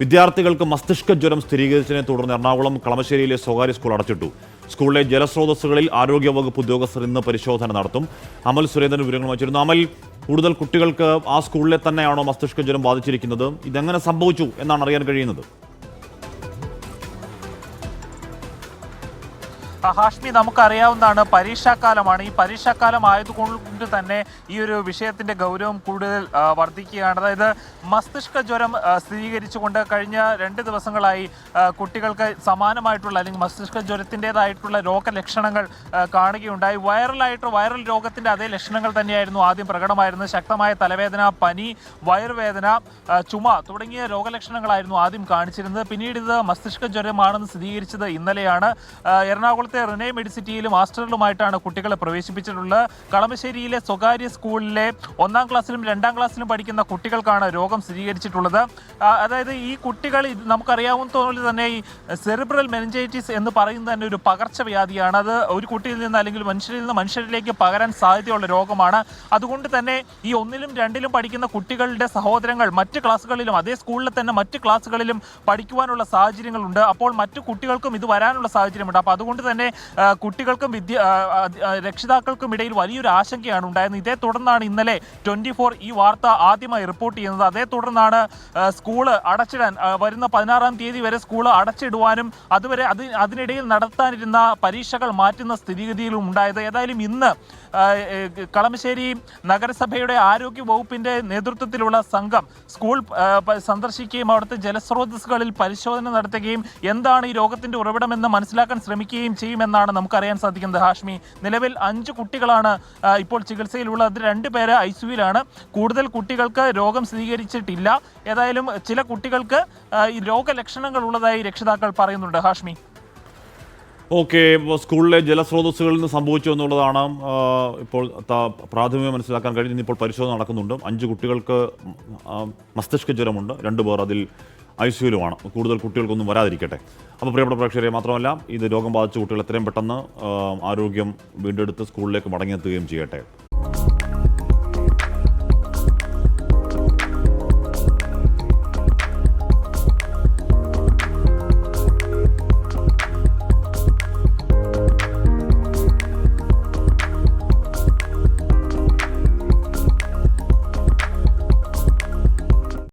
വിദ്യാർത്ഥികൾക്ക് മസ്തിഷ്ക ജ്വരം സ്ഥിരീകരിച്ചതിനെ തുടർന്ന് എറണാകുളം കളമശ്ശേരിയിലെ സ്വകാര്യ സ്കൂൾ അടച്ചിട്ടു. സ്കൂളിലെ ജലസ്രോതസ്സുകളിൽ ആരോഗ്യവകുപ്പ് ഉദ്യോഗസ്ഥർ ഇന്ന് പരിശോധന നടത്തും. അമൽ സുരേന്ദ്രൻ വിവരങ്ങൾ വച്ചിരുന്നു അമൽ കൂടുതൽ കുട്ടികൾക്ക് ആ സ്കൂളിലെ തന്നെയാണോ മസ്തിഷ്ക ജ്വരം ബാധിച്ചിരിക്കുന്നത്? ഇതെങ്ങനെ സംഭവിച്ചു എന്നാണ് അറിയാൻ കഴിയുന്നത്? ഹാഷ്മി നമുക്കറിയാവുന്നതാണ് പരീക്ഷാക്കാലമാണ്. ഈ പരീക്ഷാക്കാലം ആയതുകൊണ്ട് തന്നെ ഈ ഒരു വിഷയത്തിന്റെ ഗൗരവം കൂടുതൽ വർദ്ധിക്കുകയാണ്. അതായത് മസ്തിഷ്ക ജ്വരം സ്ഥിരീകരിച്ചുകൊണ്ട് കഴിഞ്ഞ രണ്ട് ദിവസങ്ങളായി കുട്ടികൾക്ക് സമാനമായിട്ടുള്ള അല്ലെങ്കിൽ മസ്തിഷ്ക ജ്വരത്തിന്റെതായിട്ടുള്ള രോഗലക്ഷണങ്ങൾ കാണുകയുണ്ടായി. വൈറലായിട്ട് വൈറൽ രോഗത്തിന്റെ അതേ ലക്ഷണങ്ങൾ തന്നെയായിരുന്നു ആദ്യം പ്രകടമായിരുന്നത്. ശക്തമായ തലവേദന പനി വയറുവേദന ചുമ തുടങ്ങിയ രോഗലക്ഷണങ്ങളായിരുന്നു ആദ്യം കാണിച്ചിരുന്നത്. പിന്നീട് ഇത് മസ്തിഷ്ക ജ്വരമാണെന്ന് സ്ഥിരീകരിച്ചത് ഇന്നലെയാണ്. ആ, എറണാകുളത്തെ റിനെ മെഡിസിറ്റിയിലും മാസ്റ്ററിലുമായിട്ടാണ് കുട്ടികളെ പ്രവേശിപ്പിച്ചിട്ടുള്ളത്. കളമശ്ശേരിയിലെ സ്വകാര്യ സ്കൂളിലെ ഒന്നാം ക്ലാസ്സിലും രണ്ടാം ക്ലാസ്സിലും പഠിക്കുന്ന കുട്ടികൾക്കാണ് രോഗം സ്ഥിരീകരിച്ചിട്ടുള്ളത്. അതായത് ഈ കുട്ടികൾ നമുക്കറിയാവുന്ന പോലെ തന്നെ ഈ സെറിബ്രൽ മെനഞ്ചൈറ്റിസ് എന്ന് പറയുന്നത് തന്നെ ഒരു പകർച്ചവ്യാധിയാണ്. അത് ഒരു കുട്ടിയിൽ നിന്ന് അല്ലെങ്കിൽ മനുഷ്യരിൽ നിന്ന് മനുഷ്യരിലേക്ക് പകരാൻ സാധ്യതയുള്ള രോഗമാണ്. അതുകൊണ്ട് തന്നെ ഈ ഒന്നിലും രണ്ടിലും പഠിക്കുന്ന കുട്ടികളുടെ സഹോദരങ്ങൾ മറ്റ് ക്ലാസ്സുകളിലും അതേ സ്കൂളിൽ തന്നെ മറ്റ് ക്ലാസ്സുകളിലും പഠിക്കുവാനുള്ള സാഹചര്യങ്ങളുണ്ട്. അപ്പോൾ മറ്റു കുട്ടികൾക്കും ഇത് വരാനുള്ള സാഹചര്യമുണ്ട്. അപ്പോൾ അതുകൊണ്ട് തന്നെ ആ, കുട്ടികൾക്കും വിദ്യ രക്ഷിതാക്കൾക്കും ഇടയിൽ വലിയൊരു ആശങ്കയാണ് ഉണ്ടായിരുന്നത്. ഇതേ തുടർന്നാണ് ഇന്നലെ ട്വന്റി ഫോർ ഈ വാർത്ത ആദ്യമായി റിപ്പോർട്ട് ചെയ്യുന്നത്. അതേ തുടർന്നാണ് സ്കൂൾ അടച്ചിടാൻ വരുന്ന പതിനാറാം തീയതി വരെ സ്കൂൾ അടച്ചിടുവാനും അതുവരെ അത് അതിനിടയിൽ നടത്താനിരുന്ന പരീക്ഷകൾ മാറ്റുന്ന സ്ഥിതിഗതിയിലും ഉണ്ടായത്. ഏതായാലും ഇന്ന് കളമശ്ശേരി നഗരസഭയുടെ ആരോഗ്യ വകുപ്പിന്റെ നേതൃത്വത്തിലുള്ള സംഘം സ്കൂൾ സന്ദർശിക്കുകയും അവിടുത്തെ ജലസ്രോതസ്സുകളിൽ പരിശോധന നടത്തുകയും എന്താണ് ഈ രോഗത്തിന്റെ ഉറവിടമെന്ന് മനസ്സിലാക്കാൻ ശ്രമിക്കുകയും ചെയ്യുമെന്നാണ് നമുക്കറിയാൻ സാധിക്കുന്നത്. ഹാഷ്മി നിലവിൽ അഞ്ച് കുട്ടികളാണ് ഇപ്പോൾ ചികിത്സയിലുള്ളത്. രണ്ട് രണ്ടുപേര് ഐ സിയുയിലാണ് കൂടുതൽ കുട്ടികൾക്ക് രോഗം സ്ഥിരീകരിച്ചിട്ടില്ല. ഏതായാലും ചില കുട്ടികൾക്ക് രോഗലക്ഷണങ്ങൾ ഉള്ളതായി രക്ഷിതാക്കൾ പറയുന്നുണ്ട്. ഹാഷ്മി. ഓക്കെ സ്കൂളിലെ ജലസ്രോതസ്സുകളിൽ നിന്ന് സംഭവിച്ചു എന്നുള്ളതാണ് ഇപ്പോൾ പ്രാഥമിക മനസ്സിലാക്കാൻ കഴിഞ്ഞിപ്പോൾ പരിശോധന നടക്കുന്നുണ്ട്. അഞ്ച് കുട്ടികൾക്ക് മസ്തിഷ്ക ജ്വരമുണ്ട്. രണ്ട് പേർ അതിൽ ഐ സിയുലുമാണ് കൂടുതൽ കുട്ടികൾക്കൊന്നും വരാതിരിക്കട്ടെ. അപ്പോൾ പ്രിയപ്പെട്ട പ്രേക്ഷകരെ മാത്രമല്ല ഇത് രോഗം ബാധിച്ച കുട്ടികൾ എത്രയും പെട്ടെന്ന് ആരോഗ്യം വീണ്ടെടുത്ത് സ്കൂളിലേക്ക് മടങ്ങിയെത്തുകയും ചെയ്യട്ടെ.